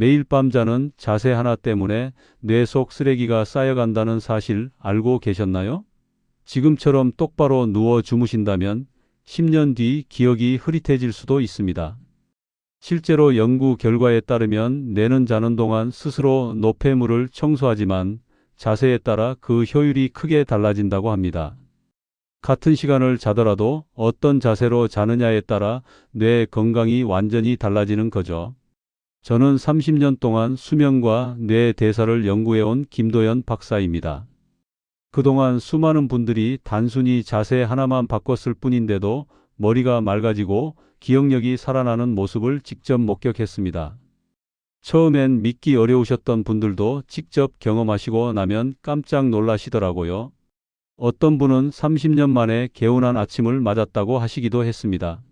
매일 밤 자는 자세 하나 때문에 뇌 속 쓰레기가 쌓여간다는 사실 알고 계셨나요? 지금처럼 똑바로 누워 주무신다면 10년 뒤 기억이 흐릿해질 수도 있습니다. 실제로 연구 결과에 따르면 뇌는 자는 동안 스스로 노폐물을 청소하지만 자세에 따라 그 효율이 크게 달라진다고 합니다. 같은 시간을 자더라도 어떤 자세로 자느냐에 따라 뇌 건강이 완전히 달라지는 거죠. 저는 30년 동안 수면과 뇌 대사를 연구해온 김도연 박사입니다. 그동안 수많은 분들이 단순히 자세 하나만 바꿨을 뿐인데도 머리가 맑아지고 기억력이 살아나는 모습을 직접 목격했습니다. 처음엔 믿기 어려우셨던 분들도 직접 경험하시고 나면 깜짝 놀라시더라고요. 어떤 분은 30년 만에 개운한 아침을 맞았다고 하시기도 했습니다.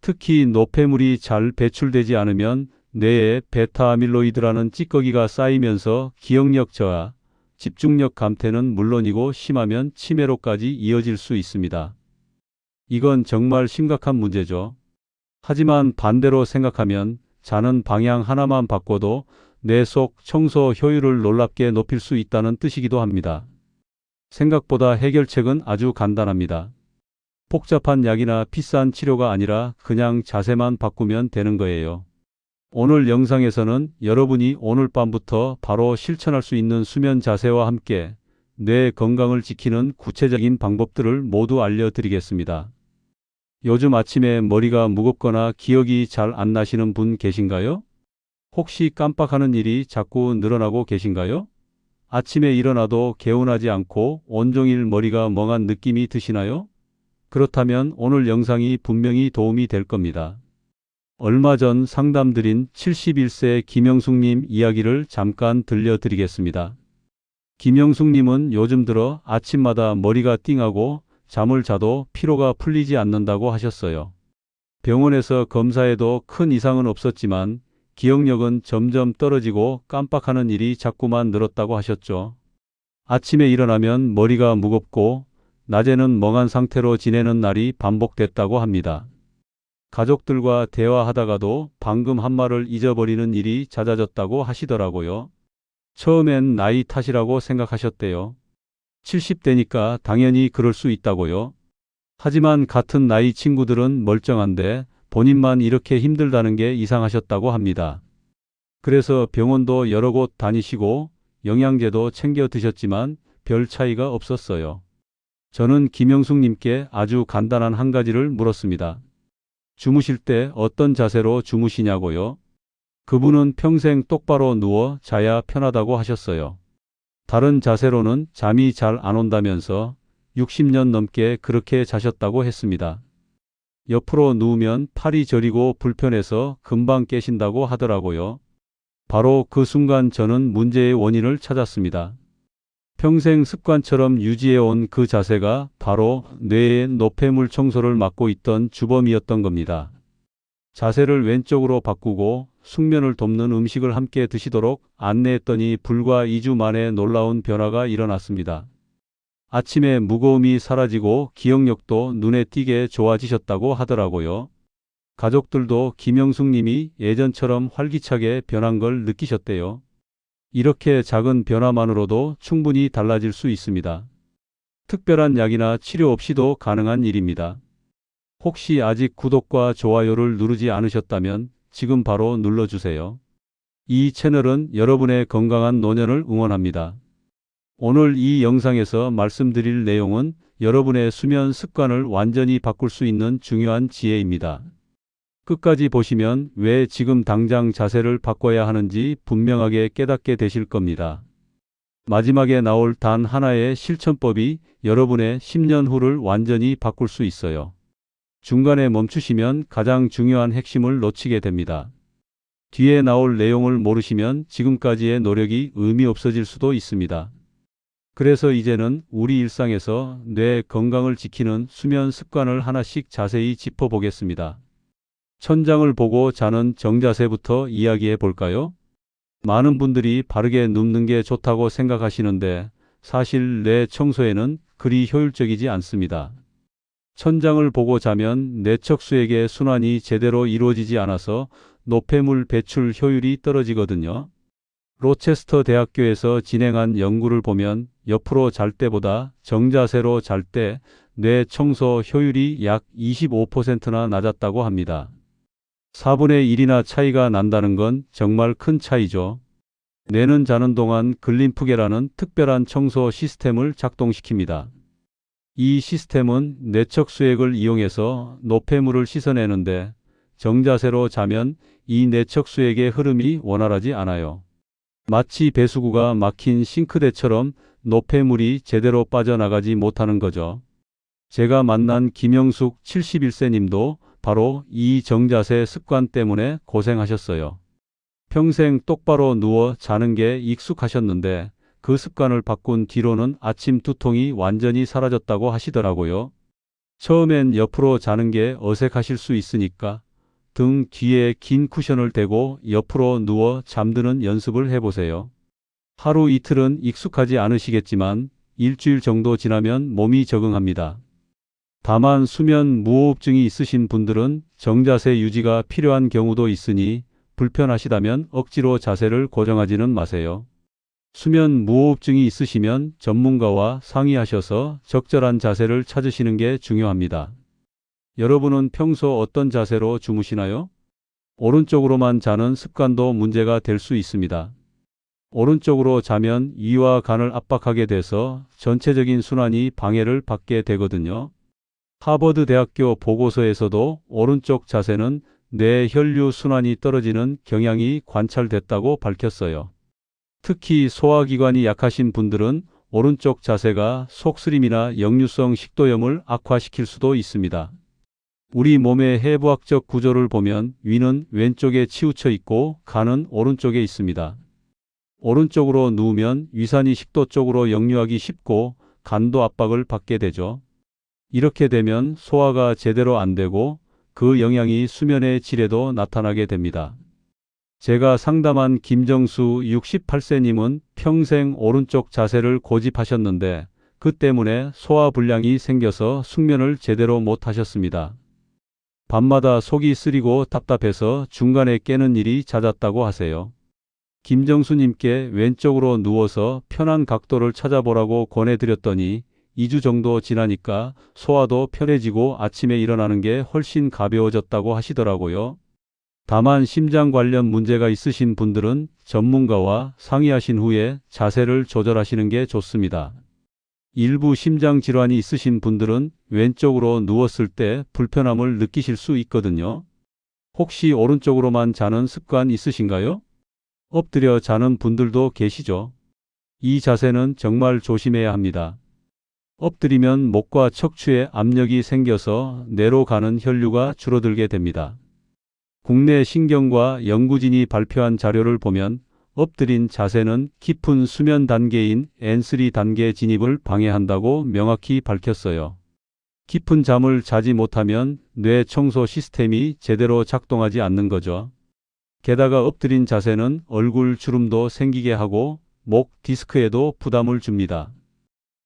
특히 노폐물이 잘 배출되지 않으면 뇌에 베타 아밀로이드라는 찌꺼기가 쌓이면서 기억력 저하, 집중력 감퇴는 물론이고 심하면 치매로까지 이어질 수 있습니다. 이건 정말 심각한 문제죠. 하지만 반대로 생각하면 자는 방향 하나만 바꿔도 뇌 속 청소 효율을 놀랍게 높일 수 있다는 뜻이기도 합니다. 생각보다 해결책은 아주 간단합니다. 복잡한 약이나 비싼 치료가 아니라 그냥 자세만 바꾸면 되는 거예요. 오늘 영상에서는 여러분이 오늘 밤부터 바로 실천할 수 있는 수면 자세와 함께 뇌 건강을 지키는 구체적인 방법들을 모두 알려드리겠습니다. 요즘 아침에 머리가 무겁거나 기억이 잘 안 나시는 분 계신가요? 혹시 깜빡하는 일이 자꾸 늘어나고 계신가요? 아침에 일어나도 개운하지 않고 온종일 머리가 멍한 느낌이 드시나요? 그렇다면 오늘 영상이 분명히 도움이 될 겁니다. 얼마 전 상담드린 71세 김영숙님 이야기를 잠깐 들려드리겠습니다. 김영숙님은 요즘 들어 아침마다 머리가 띵하고 잠을 자도 피로가 풀리지 않는다고 하셨어요. 병원에서 검사에도 큰 이상은 없었지만 기억력은 점점 떨어지고 깜빡하는 일이 자꾸만 늘었다고 하셨죠. 아침에 일어나면 머리가 무겁고 낮에는 멍한 상태로 지내는 날이 반복됐다고 합니다. 가족들과 대화하다가도 방금 한 말을 잊어버리는 일이 잦아졌다고 하시더라고요. 처음엔 나이 탓이라고 생각하셨대요. 70대니까 당연히 그럴 수 있다고요. 하지만 같은 나이 친구들은 멀쩡한데 본인만 이렇게 힘들다는 게 이상하셨다고 합니다. 그래서 병원도 여러 곳 다니시고 영양제도 챙겨 드셨지만 별 차이가 없었어요. 저는 김영숙님께 아주 간단한 한 가지를 물었습니다. 주무실 때 어떤 자세로 주무시냐고요? 그분은 평생 똑바로 누워 자야 편하다고 하셨어요. 다른 자세로는 잠이 잘 안 온다면서 60년 넘게 그렇게 자셨다고 했습니다. 옆으로 누우면 팔이 저리고 불편해서 금방 깨신다고 하더라고요. 바로 그 순간 저는 문제의 원인을 찾았습니다. 평생 습관처럼 유지해온 그 자세가 바로 뇌의 노폐물 청소를 맡고 있던 주범이었던 겁니다. 자세를 왼쪽으로 바꾸고 숙면을 돕는 음식을 함께 드시도록 안내했더니 불과 2주 만에 놀라운 변화가 일어났습니다. 아침에 무거움이 사라지고 기억력도 눈에 띄게 좋아지셨다고 하더라고요. 가족들도 김영숙 님이 예전처럼 활기차게 변한 걸 느끼셨대요. 이렇게 작은 변화만으로도 충분히 달라질 수 있습니다. 특별한 약이나 치료 없이도 가능한 일입니다. 혹시 아직 구독과 좋아요를 누르지 않으셨다면 지금 바로 눌러주세요. 이 채널은 여러분의 건강한 노년을 응원합니다. 오늘 이 영상에서 말씀드릴 내용은 여러분의 수면 습관을 완전히 바꿀 수 있는 중요한 지혜입니다. 끝까지 보시면 왜 지금 당장 자세를 바꿔야 하는지 분명하게 깨닫게 되실 겁니다. 마지막에 나올 단 하나의 실천법이 여러분의 10년 후를 완전히 바꿀 수 있어요. 중간에 멈추시면 가장 중요한 핵심을 놓치게 됩니다. 뒤에 나올 내용을 모르시면 지금까지의 노력이 의미 없어질 수도 있습니다. 그래서 이제는 우리 일상에서 뇌 건강을 지키는 수면 습관을 하나씩 자세히 짚어보겠습니다. 천장을 보고 자는 정자세부터 이야기해 볼까요? 많은 분들이 바르게 눕는 게 좋다고 생각하시는데 사실 뇌 청소에는 그리 효율적이지 않습니다. 천장을 보고 자면 뇌척수에게 순환이 제대로 이루어지지 않아서 노폐물 배출 효율이 떨어지거든요. 로체스터 대학교에서 진행한 연구를 보면 옆으로 잘 때보다 정자세로 잘 때 뇌 청소 효율이 약 25%나 낮았다고 합니다. 4분의 1이나 차이가 난다는 건 정말 큰 차이죠. 뇌는 자는 동안 글림프계라는 특별한 청소 시스템을 작동시킵니다. 이 시스템은 뇌척 수액을 이용해서 노폐물을 씻어내는데 정자세로 자면 이 뇌척 수액의 흐름이 원활하지 않아요. 마치 배수구가 막힌 싱크대처럼 노폐물이 제대로 빠져나가지 못하는 거죠. 제가 만난 김영숙 71세님도 바로 이 정자세 습관 때문에 고생하셨어요. 평생 똑바로 누워 자는 게 익숙하셨는데 그 습관을 바꾼 뒤로는 아침 두통이 완전히 사라졌다고 하시더라고요. 처음엔 옆으로 자는 게 어색하실 수 있으니까 등 뒤에 긴 쿠션을 대고 옆으로 누워 잠드는 연습을 해보세요. 하루 이틀은 익숙하지 않으시겠지만 일주일 정도 지나면 몸이 적응합니다. 다만 수면 무호흡증이 있으신 분들은 정자세 유지가 필요한 경우도 있으니 불편하시다면 억지로 자세를 고정하지는 마세요. 수면 무호흡증이 있으시면 전문가와 상의하셔서 적절한 자세를 찾으시는 게 중요합니다. 여러분은 평소 어떤 자세로 주무시나요? 오른쪽으로만 자는 습관도 문제가 될 수 있습니다. 오른쪽으로 자면 위와 간을 압박하게 돼서 전체적인 순환이 방해를 받게 되거든요. 하버드 대학교 보고서에서도 오른쪽 자세는 뇌 혈류 순환이 떨어지는 경향이 관찰됐다고 밝혔어요. 특히 소화기관이 약하신 분들은 오른쪽 자세가 속쓰림이나 역류성 식도염을 악화시킬 수도 있습니다. 우리 몸의 해부학적 구조를 보면 위는 왼쪽에 치우쳐 있고 간은 오른쪽에 있습니다. 오른쪽으로 누우면 위산이 식도 쪽으로 역류하기 쉽고 간도 압박을 받게 되죠. 이렇게 되면 소화가 제대로 안 되고 그 영향이 수면의 질에도 나타나게 됩니다. 제가 상담한 김정수 68세님은 평생 오른쪽 자세를 고집하셨는데 그 때문에 소화불량이 생겨서 숙면을 제대로 못 하셨습니다. 밤마다 속이 쓰리고 답답해서 중간에 깨는 일이 잦았다고 하세요. 김정수님께 왼쪽으로 누워서 편한 각도를 찾아보라고 권해드렸더니 2주 정도 지나니까 소화도 편해지고 아침에 일어나는 게 훨씬 가벼워졌다고 하시더라고요. 다만 심장 관련 문제가 있으신 분들은 전문가와 상의하신 후에 자세를 조절하시는 게 좋습니다. 일부 심장 질환이 있으신 분들은 왼쪽으로 누웠을 때 불편함을 느끼실 수 있거든요. 혹시 오른쪽으로만 자는 습관 있으신가요? 엎드려 자는 분들도 계시죠. 이 자세는 정말 조심해야 합니다. 엎드리면 목과 척추에 압력이 생겨서 뇌로 가는 혈류가 줄어들게 됩니다. 국내 신경과 연구진이 발표한 자료를 보면 엎드린 자세는 깊은 수면 단계인 N3 단계 진입을 방해한다고 명확히 밝혔어요. 깊은 잠을 자지 못하면 뇌 청소 시스템이 제대로 작동하지 않는 거죠. 게다가 엎드린 자세는 얼굴 주름도 생기게 하고 목 디스크에도 부담을 줍니다.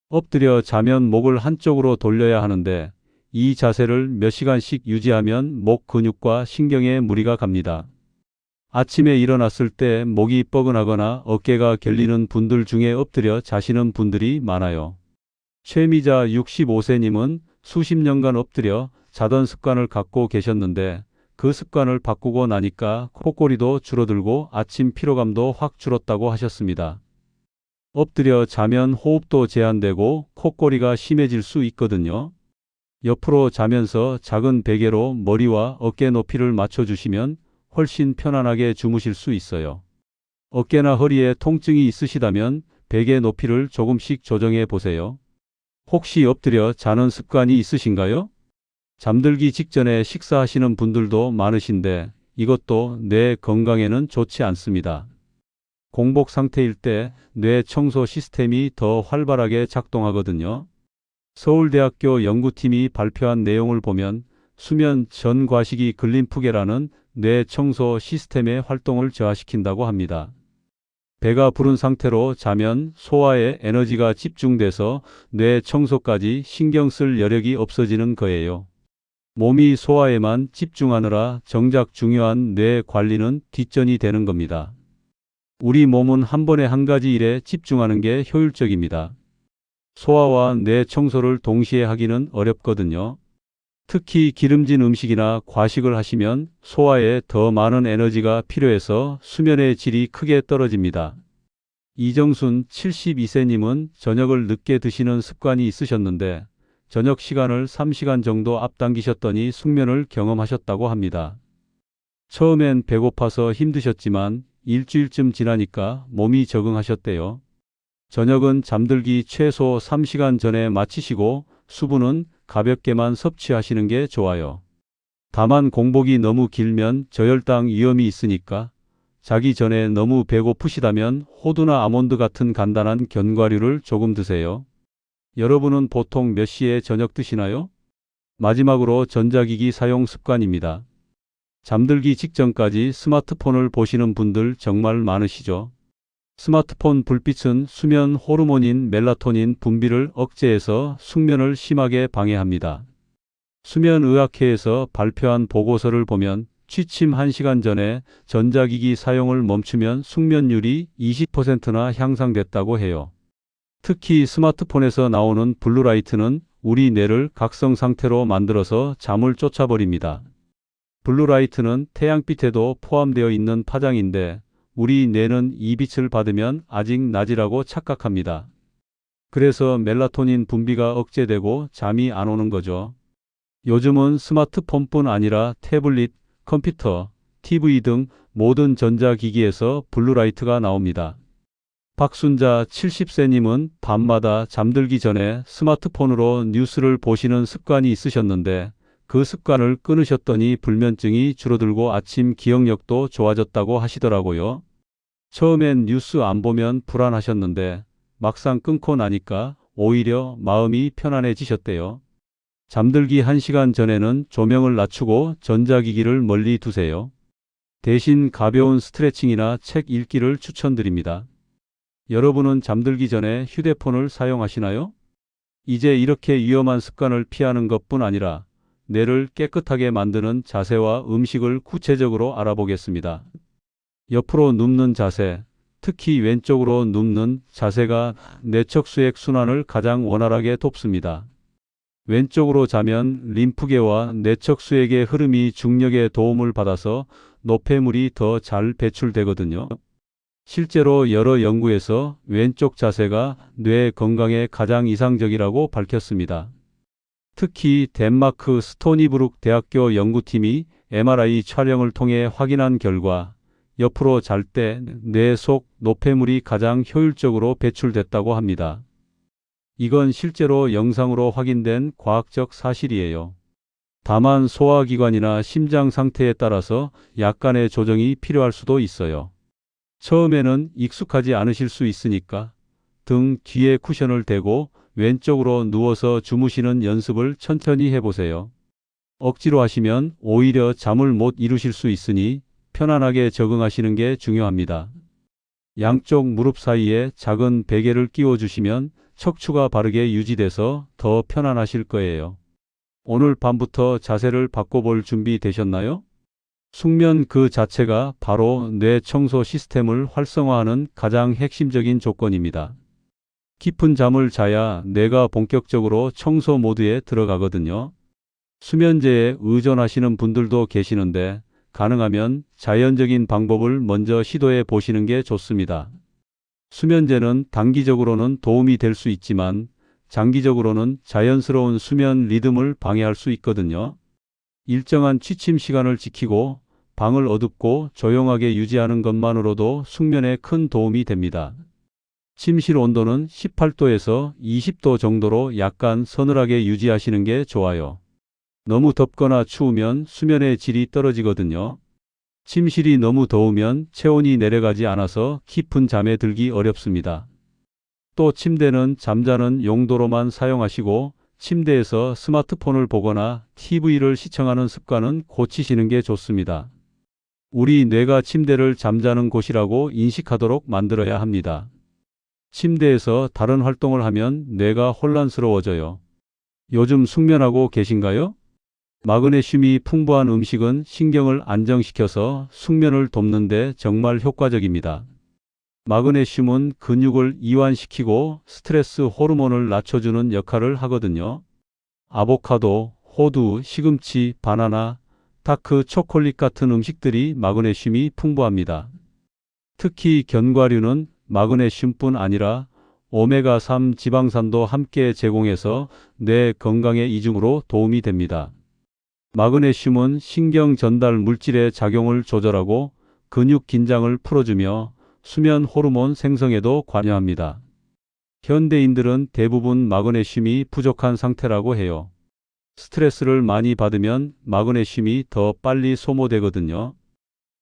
엎드려 자면 목을 한쪽으로 돌려야 하는데 이 자세를 몇 시간씩 유지하면 목 근육과 신경에 무리가 갑니다. 아침에 일어났을 때 목이 뻐근하거나 어깨가 결리는 분들 중에 엎드려 자시는 분들이 많아요. 최미자 65세님은 수십 년간 엎드려 자던 습관을 갖고 계셨는데 그 습관을 바꾸고 나니까 코골이도 줄어들고 아침 피로감도 확 줄었다고 하셨습니다. 엎드려 자면 호흡도 제한되고 콧골이가 심해질 수 있거든요. 옆으로 자면서 작은 베개로 머리와 어깨 높이를 맞춰주시면 훨씬 편안하게 주무실 수 있어요. 어깨나 허리에 통증이 있으시다면 베개 높이를 조금씩 조정해 보세요. 혹시 엎드려 자는 습관이 있으신가요? 잠들기 직전에 식사하시는 분들도 많으신데 이것도 뇌 건강에는 좋지 않습니다. 공복 상태일 때 뇌 청소 시스템이 더 활발하게 작동하거든요. 서울대학교 연구팀이 발표한 내용을 보면 수면 전 과식이 글림프계라는 뇌 청소 시스템의 활동을 저하시킨다고 합니다. 배가 부른 상태로 자면 소화에 에너지가 집중돼서 뇌 청소까지 신경 쓸 여력이 없어지는 거예요. 몸이 소화에만 집중하느라 정작 중요한 뇌 관리는 뒷전이 되는 겁니다. 우리 몸은 한 번에 한 가지 일에 집중하는 게 효율적입니다. 소화와 뇌 청소를 동시에 하기는 어렵거든요. 특히 기름진 음식이나 과식을 하시면 소화에 더 많은 에너지가 필요해서 수면의 질이 크게 떨어집니다. 이정순 72세님은 저녁을 늦게 드시는 습관이 있으셨는데 저녁 시간을 3시간 정도 앞당기셨더니 숙면을 경험하셨다고 합니다. 처음엔 배고파서 힘드셨지만 일주일쯤 지나니까 몸이 적응하셨대요. 저녁은 잠들기 최소 3시간 전에 마치시고 수분은 가볍게만 섭취하시는 게 좋아요. 다만 공복이 너무 길면 저혈당 위험이 있으니까 자기 전에 너무 배고프시다면 호두나 아몬드 같은 간단한 견과류를 조금 드세요. 여러분은 보통 몇 시에 저녁 드시나요? 마지막으로 전자기기 사용 습관입니다. 잠들기 직전까지 스마트폰을 보시는 분들 정말 많으시죠? 스마트폰 불빛은 수면 호르몬인 멜라토닌 분비를 억제해서 숙면을 심하게 방해합니다. 수면의학회에서 발표한 보고서를 보면 취침 1시간 전에 전자기기 사용을 멈추면 숙면율이 20%나 향상됐다고 해요. 특히 스마트폰에서 나오는 블루라이트는 우리 뇌를 각성 상태로 만들어서 잠을 쫓아버립니다. 블루라이트는 태양빛에도 포함되어 있는 파장인데 우리 뇌는 이 빛을 받으면 아직 낮이라고 착각합니다. 그래서 멜라토닌 분비가 억제되고 잠이 안 오는 거죠. 요즘은 스마트폰뿐 아니라 태블릿, 컴퓨터, TV 등 모든 전자기기에서 블루라이트가 나옵니다. 박순자 70세님은 밤마다 잠들기 전에 스마트폰으로 뉴스를 보시는 습관이 있으셨는데 그 습관을 끊으셨더니 불면증이 줄어들고 아침 기억력도 좋아졌다고 하시더라고요. 처음엔 뉴스 안 보면 불안하셨는데 막상 끊고 나니까 오히려 마음이 편안해지셨대요. 잠들기 1시간 전에는 조명을 낮추고 전자기기를 멀리 두세요. 대신 가벼운 스트레칭이나 책 읽기를 추천드립니다. 여러분은 잠들기 전에 휴대폰을 사용하시나요? 이제 이렇게 위험한 습관을 피하는 것뿐 아니라 뇌를 깨끗하게 만드는 자세와 음식을 구체적으로 알아보겠습니다. 옆으로 눕는 자세, 특히 왼쪽으로 눕는 자세가 뇌척수액 순환을 가장 원활하게 돕습니다. 왼쪽으로 자면 림프계와 뇌척수액의 흐름이 중력의 도움을 받아서 노폐물이 더 잘 배출되거든요. 실제로 여러 연구에서 왼쪽 자세가 뇌 건강에 가장 이상적이라고 밝혔습니다. 특히 덴마크 스토니브룩 대학교 연구팀이 MRI 촬영을 통해 확인한 결과 옆으로 잘 때 뇌 속 노폐물이 가장 효율적으로 배출됐다고 합니다. 이건 실제로 영상으로 확인된 과학적 사실이에요. 다만 소화기관이나 심장 상태에 따라서 약간의 조정이 필요할 수도 있어요. 처음에는 익숙하지 않으실 수 있으니까 등 뒤에 쿠션을 대고 왼쪽으로 누워서 주무시는 연습을 천천히 해보세요. 억지로 하시면 오히려 잠을 못 이루실 수 있으니 편안하게 적응하시는 게 중요합니다. 양쪽 무릎 사이에 작은 베개를 끼워 주시면 척추가 바르게 유지돼서 더 편안하실 거예요. 오늘 밤부터 자세를 바꿔볼 준비 되셨나요? 숙면 그 자체가 바로 뇌 청소 시스템을 활성화하는 가장 핵심적인 조건입니다. 깊은 잠을 자야 뇌가 본격적으로 청소 모드에 들어가거든요. 수면제에 의존하시는 분들도 계시는데 가능하면 자연적인 방법을 먼저 시도해 보시는 게 좋습니다. 수면제는 단기적으로는 도움이 될 수 있지만 장기적으로는 자연스러운 수면 리듬을 방해할 수 있거든요. 일정한 취침 시간을 지키고 방을 어둡고 조용하게 유지하는 것만으로도 숙면에 큰 도움이 됩니다. 침실 온도는 18도에서 20도 정도로 약간 서늘하게 유지하시는 게 좋아요. 너무 덥거나 추우면 수면의 질이 떨어지거든요. 침실이 너무 더우면 체온이 내려가지 않아서 깊은 잠에 들기 어렵습니다. 또 침대는 잠자는 용도로만 사용하시고 침대에서 스마트폰을 보거나 TV를 시청하는 습관은 고치시는 게 좋습니다. 우리 뇌가 침대를 잠자는 곳이라고 인식하도록 만들어야 합니다. 침대에서 다른 활동을 하면 뇌가 혼란스러워져요. 요즘 숙면하고 계신가요? 마그네슘이 풍부한 음식은 신경을 안정시켜서 숙면을 돕는데 정말 효과적입니다. 마그네슘은 근육을 이완시키고 스트레스 호르몬을 낮춰주는 역할을 하거든요. 아보카도, 호두, 시금치, 바나나, 다크 초콜릿 같은 음식들이 마그네슘이 풍부합니다. 특히 견과류는 마그네슘뿐 아니라 오메가3 지방산도 함께 제공해서 뇌 건강에 이중으로 도움이 됩니다. 마그네슘은 신경 전달 물질의 작용을 조절하고 근육 긴장을 풀어주며 수면 호르몬 생성에도 관여합니다. 현대인들은 대부분 마그네슘이 부족한 상태라고 해요. 스트레스를 많이 받으면 마그네슘이 더 빨리 소모되거든요.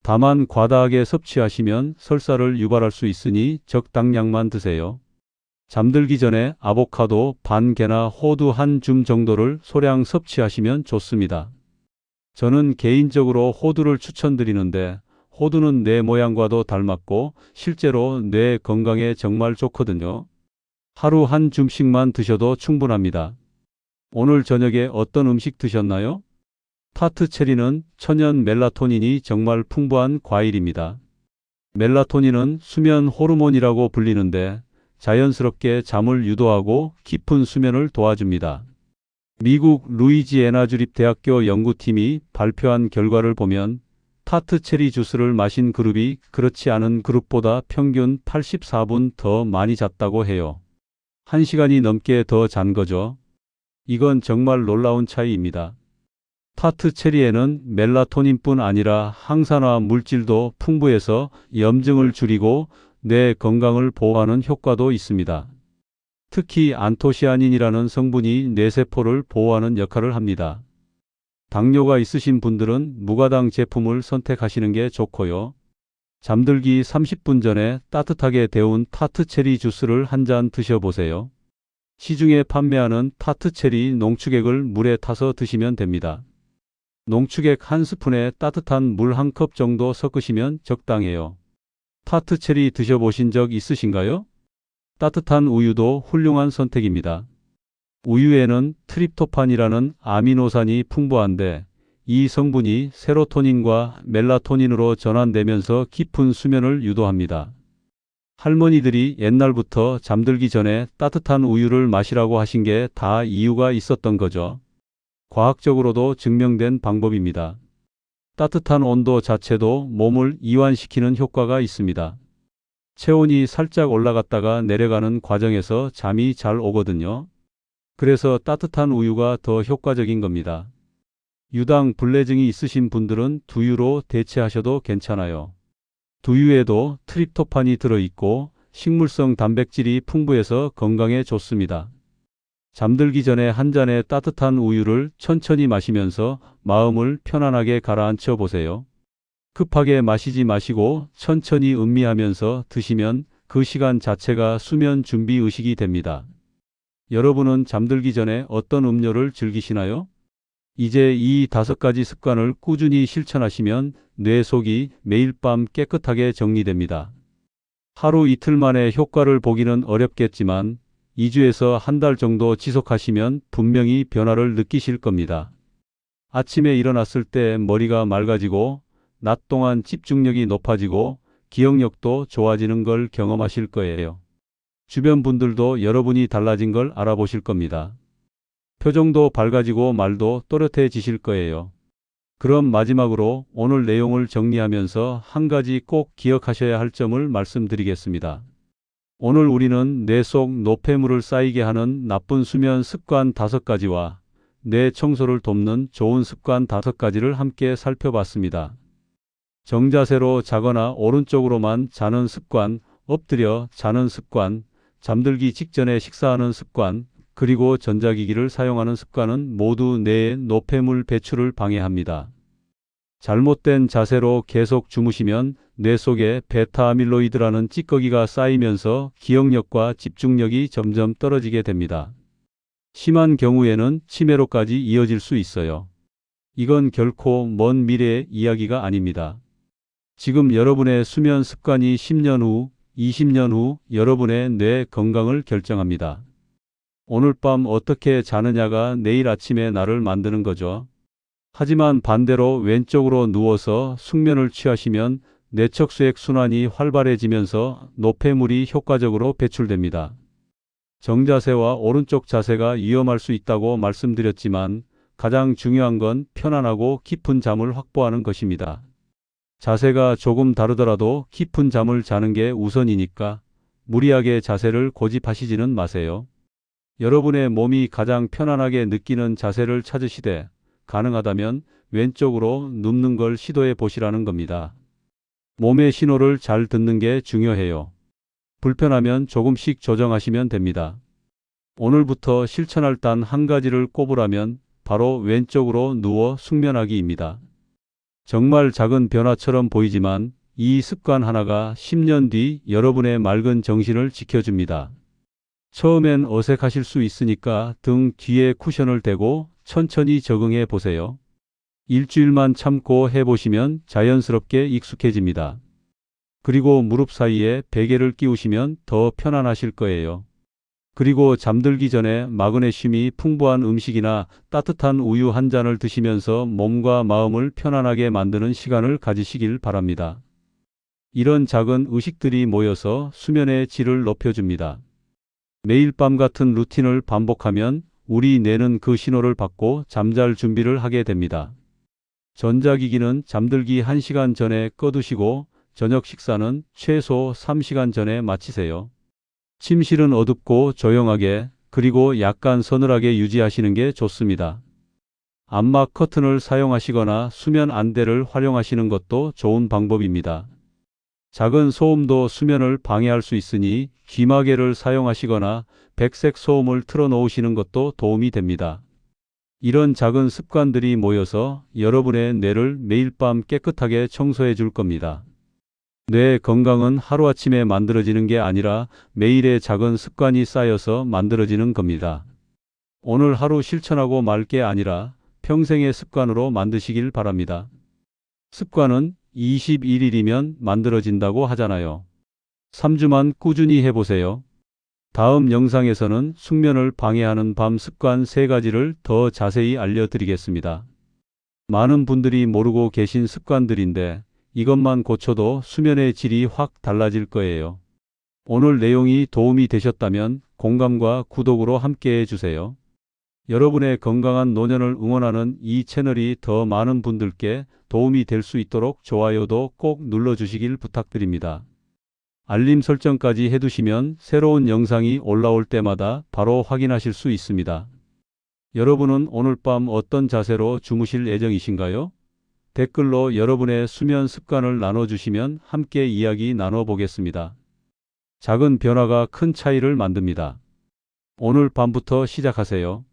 다만 과다하게 섭취하시면 설사를 유발할 수 있으니 적당량만 드세요. 잠들기 전에 아보카도 반 개나 호두 한 줌 정도를 소량 섭취하시면 좋습니다. 저는 개인적으로 호두를 추천드리는데 호두는 뇌 모양과도 닮았고 실제로 뇌 건강에 정말 좋거든요. 하루 한 줌씩만 드셔도 충분합니다. 오늘 저녁에 어떤 음식 드셨나요? 타트 체리는 천연 멜라토닌이 정말 풍부한 과일입니다. 멜라토닌은 수면 호르몬이라고 불리는데 자연스럽게 잠을 유도하고 깊은 수면을 도와줍니다. 미국 루이지애나 주립대학교 연구팀이 발표한 결과를 보면 타트 체리 주스를 마신 그룹이 그렇지 않은 그룹보다 평균 84분 더 많이 잤다고 해요. 1시간이 넘게 더 잔 거죠. 이건 정말 놀라운 차이입니다. 타트 체리에는 멜라토닌뿐 아니라 항산화 물질도 풍부해서 염증을 줄이고 뇌 건강을 보호하는 효과도 있습니다. 특히 안토시아닌이라는 성분이 뇌세포를 보호하는 역할을 합니다. 당뇨가 있으신 분들은 무가당 제품을 선택하시는 게 좋고요. 잠들기 30분 전에 따뜻하게 데운 타트 체리 주스를 한 잔 드셔보세요. 시중에 판매하는 타트 체리 농축액을 물에 타서 드시면 됩니다. 농축액 한 스푼에 따뜻한 물 한 컵 정도 섞으시면 적당해요. 타트 체리 드셔보신 적 있으신가요? 따뜻한 우유도 훌륭한 선택입니다. 우유에는 트립토판이라는 아미노산이 풍부한데 이 성분이 세로토닌과 멜라토닌으로 전환되면서 깊은 수면을 유도합니다. 할머니들이 옛날부터 잠들기 전에 따뜻한 우유를 마시라고 하신 게 다 이유가 있었던 거죠. 과학적으로도 증명된 방법입니다. 따뜻한 온도 자체도 몸을 이완시키는 효과가 있습니다. 체온이 살짝 올라갔다가 내려가는 과정에서 잠이 잘 오거든요. 그래서 따뜻한 우유가 더 효과적인 겁니다. 유당 불내증이 있으신 분들은 두유로 대체하셔도 괜찮아요. 두유에도 트립토판이 들어있고 식물성 단백질이 풍부해서 건강에 좋습니다. 잠들기 전에 한 잔의 따뜻한 우유를 천천히 마시면서 마음을 편안하게 가라앉혀 보세요. 급하게 마시지 마시고 천천히 음미하면서 드시면 그 시간 자체가 수면 준비 의식이 됩니다. 여러분은 잠들기 전에 어떤 음료를 즐기시나요? 이제 이 다섯 가지 습관을 꾸준히 실천하시면 뇌 속이 매일 밤 깨끗하게 정리됩니다. 하루 이틀 만에 효과를 보기는 어렵겠지만 2주에서 한 달 정도 지속하시면 분명히 변화를 느끼실 겁니다. 아침에 일어났을 때 머리가 맑아지고 낮 동안 집중력이 높아지고 기억력도 좋아지는 걸 경험하실 거예요. 주변 분들도 여러분이 달라진 걸 알아보실 겁니다. 표정도 밝아지고 말도 또렷해지실 거예요. 그럼 마지막으로 오늘 내용을 정리하면서 한 가지 꼭 기억하셔야 할 점을 말씀드리겠습니다. 오늘 우리는 뇌 속 노폐물을 쌓이게 하는 나쁜 수면 습관 다섯 가지와 뇌 청소를 돕는 좋은 습관 다섯 가지를 함께 살펴봤습니다. 정자세로 자거나 오른쪽으로만 자는 습관, 엎드려 자는 습관, 잠들기 직전에 식사하는 습관, 그리고 전자기기를 사용하는 습관은 모두 뇌의 노폐물 배출을 방해합니다. 잘못된 자세로 계속 주무시면 뇌 속에 베타아밀로이드라는 찌꺼기가 쌓이면서 기억력과 집중력이 점점 떨어지게 됩니다. 심한 경우에는 치매로까지 이어질 수 있어요. 이건 결코 먼 미래의 이야기가 아닙니다. 지금 여러분의 수면 습관이 10년 후, 20년 후 여러분의 뇌 건강을 결정합니다. 오늘 밤 어떻게 자느냐가 내일 아침에 나를 만드는 거죠. 하지만 반대로 왼쪽으로 누워서 숙면을 취하시면 뇌척수액 순환이 활발해지면서 노폐물이 효과적으로 배출됩니다. 정자세와 오른쪽 자세가 위험할 수 있다고 말씀드렸지만 가장 중요한 건 편안하고 깊은 잠을 확보하는 것입니다. 자세가 조금 다르더라도 깊은 잠을 자는 게 우선이니까 무리하게 자세를 고집하시지는 마세요. 여러분의 몸이 가장 편안하게 느끼는 자세를 찾으시되 가능하다면 왼쪽으로 눕는 걸 시도해 보시라는 겁니다. 몸의 신호를 잘 듣는 게 중요해요. 불편하면 조금씩 조정하시면 됩니다. 오늘부터 실천할 단 한 가지를 꼽으라면 바로 왼쪽으로 누워 숙면하기입니다. 정말 작은 변화처럼 보이지만 이 습관 하나가 10년 뒤 여러분의 맑은 정신을 지켜줍니다. 처음엔 어색하실 수 있으니까 등 뒤에 쿠션을 대고 천천히 적응해 보세요. 일주일만 참고 해보시면 자연스럽게 익숙해집니다. 그리고 무릎 사이에 베개를 끼우시면 더 편안하실 거예요. 그리고 잠들기 전에 마그네슘이 풍부한 음식이나 따뜻한 우유 한 잔을 드시면서 몸과 마음을 편안하게 만드는 시간을 가지시길 바랍니다. 이런 작은 의식들이 모여서 수면의 질을 높여줍니다. 매일 밤 같은 루틴을 반복하면 우리 뇌는 그 신호를 받고 잠잘 준비를 하게 됩니다. 전자기기는 잠들기 1시간 전에 꺼두시고 저녁 식사는 최소 3시간 전에 마치세요. 침실은 어둡고 조용하게 그리고 약간 서늘하게 유지하시는 게 좋습니다. 암막 커튼을 사용하시거나 수면 안대를 활용하시는 것도 좋은 방법입니다. 작은 소음도 수면을 방해할 수 있으니 귀마개를 사용하시거나 백색 소음을 틀어 놓으시는 것도 도움이 됩니다. 이런 작은 습관들이 모여서 여러분의 뇌를 매일 밤 깨끗하게 청소해 줄 겁니다. 뇌 건강은 하루아침에 만들어지는 게 아니라 매일의 작은 습관이 쌓여서 만들어지는 겁니다. 오늘 하루 실천하고 말 게 아니라 평생의 습관으로 만드시길 바랍니다. 습관은 21일이면 만들어진다고 하잖아요. 3주만 꾸준히 해보세요. 다음 영상에서는 숙면을 방해하는 밤 습관 3가지를 더 자세히 알려드리겠습니다. 많은 분들이 모르고 계신 습관들인데 이것만 고쳐도 수면의 질이 확 달라질 거예요. 오늘 내용이 도움이 되셨다면 공감과 구독으로 함께 해주세요. 여러분의 건강한 노년을 응원하는 이 채널이 더 많은 분들께 도움이 될 수 있도록 좋아요도 꼭 눌러주시길 부탁드립니다. 알림 설정까지 해두시면 새로운 영상이 올라올 때마다 바로 확인하실 수 있습니다. 여러분은 오늘 밤 어떤 자세로 주무실 예정이신가요? 댓글로 여러분의 수면 습관을 나눠주시면 함께 이야기 나눠보겠습니다. 작은 변화가 큰 차이를 만듭니다. 오늘 밤부터 시작하세요.